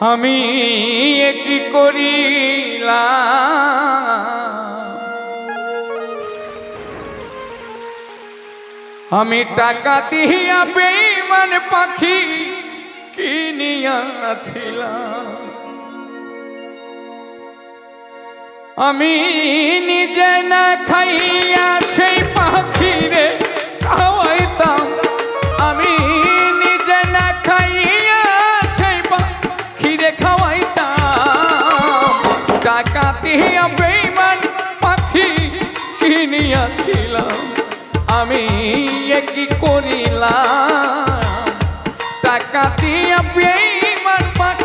আমি কি করিলাম? আমি টাকা দিয়া বেইমান পাখি কিনিয়াছিলাম আমি নিজে না খাইয়া সেই পাখিরে কিনিয়াছিলাম আমি কি করিলাম। টাকা দিয়া বেইমান পাখি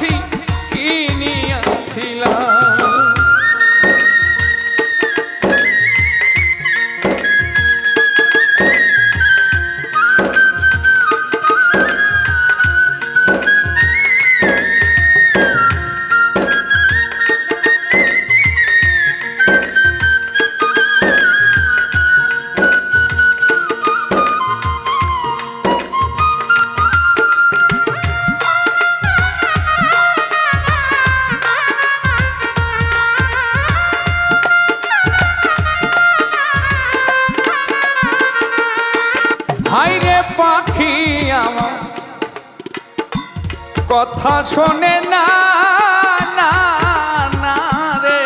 কথা শোনে না না রে।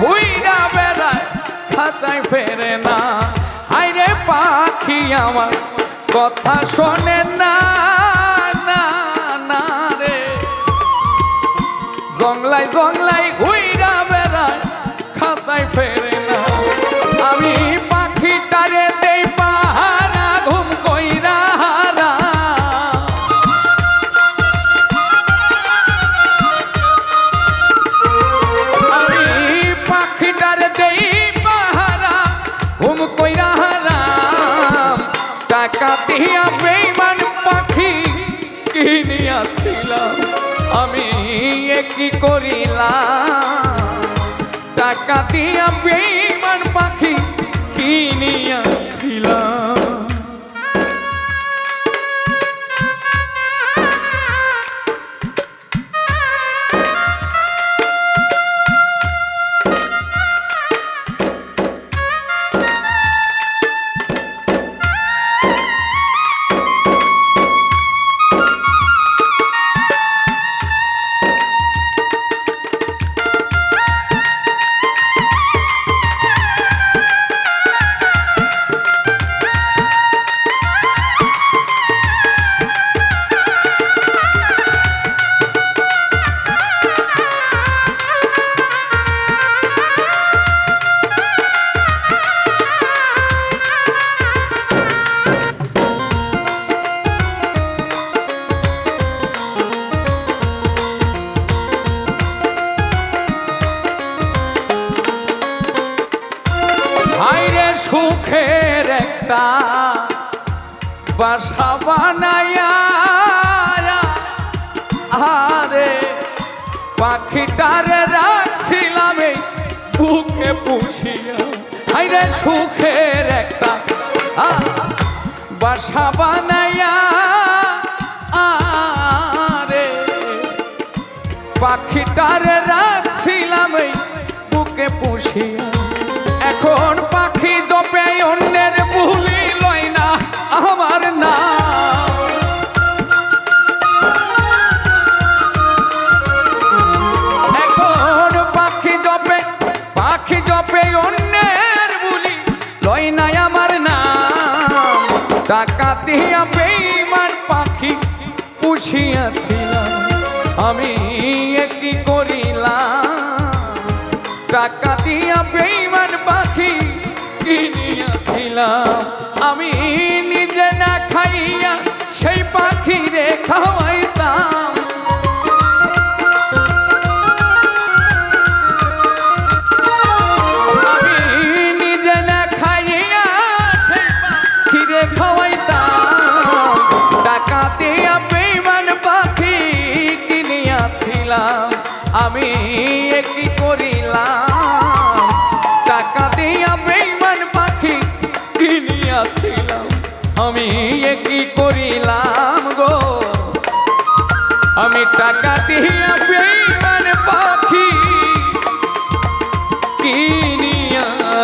ঘুইরা বেড়ায়, খাঁচায় ফেরে না। হাইরে পাখি আমার, কথা শোনে না না রে। জংলায় জংলায় ঘুইরা বেড়ায়, খাঁচায় ফেরে দিয়া বেইমান পাখি কিনিয়াছিলাম। আমি কি করিলাম? টাকা দিয়া বেইমান পাখি কিনিয়াছিলাম। একটা বাসা বানায়া আরে পাখিটারে রাখছিলাম এই বুকে পুষিয়া। সুখের একটা বাসা বানায়া আরে পাখিটারে রাখছিলাম এই বুকে পুষিয়া। এখন পাখি জপে, অন্যের ভুলি লয় না, আমার না। এখন পাখি জপে পাখি জপে, অন্যের ভুলি লয় না, আমার নাম টাকা দিয়া বেইমান পাখি পুষিয়াছিলাম, আমি কি করিলাম? টাকা দিয়া বেইমান পাখি কিনিয়াছিলাম আমি টাকা দিয়া বেইমান পাখি কিনিয়াছিলাম।